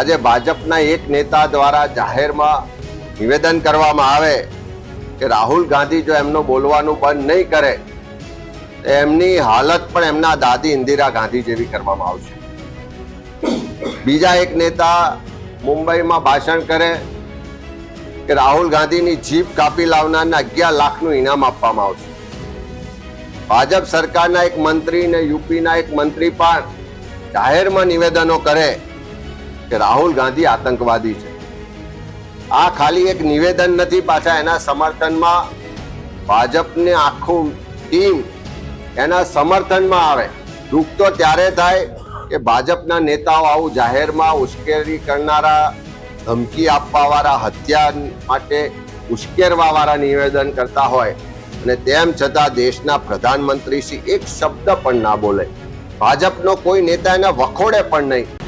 આજે ભાજપના એક નેતા દ્વારા જાહેરમાં નિવેદન કરવામાં આવે કે રાહુલ ગાંધી જો એમનું બોલવાનું બંધ નહીં કરે એમની હાલત પણ એમના દાદી ઇન્દિરા ગાંધી જેવી કરવામાં આવશે. બીજા એક નેતા મુંબઈમાં ભાષણ કરે કે રાહુલ ગાંધીની જીપ કાપી લાવનારને અગિયાર લાખનું ઇનામ આપવામાં આવશે. ભાજપ સરકારના એક મંત્રી ને યુપીના એક મંત્રી પણ જાહેરમાં નિવેદનો કરે કે રાહુલ ગાંધી આતંકવાદી છે. આ ખાલી એક નિવેદન નથી, પાછા એના સમર્થનમાં ભાજપને આખું ટીમ એના સમર્થનમાં આવે. દુઃખ તો ત્યારે થાય કે ભાજપના નેતાઓ આવું જાહેરમાં ઉશ્કેરી કરનારા, ધમકી આપવાવાળા, હત્યા માટે ઉશ્કેરવાવાળા નિવેદન કરતા હોય. અને તેમ છતાં દેશના પ્રધાનમંત્રી શ્રી એક શબ્દ પણ ના બોલે. ભાજપનો કોઈ નેતા એના વખોડે પણ નહીં.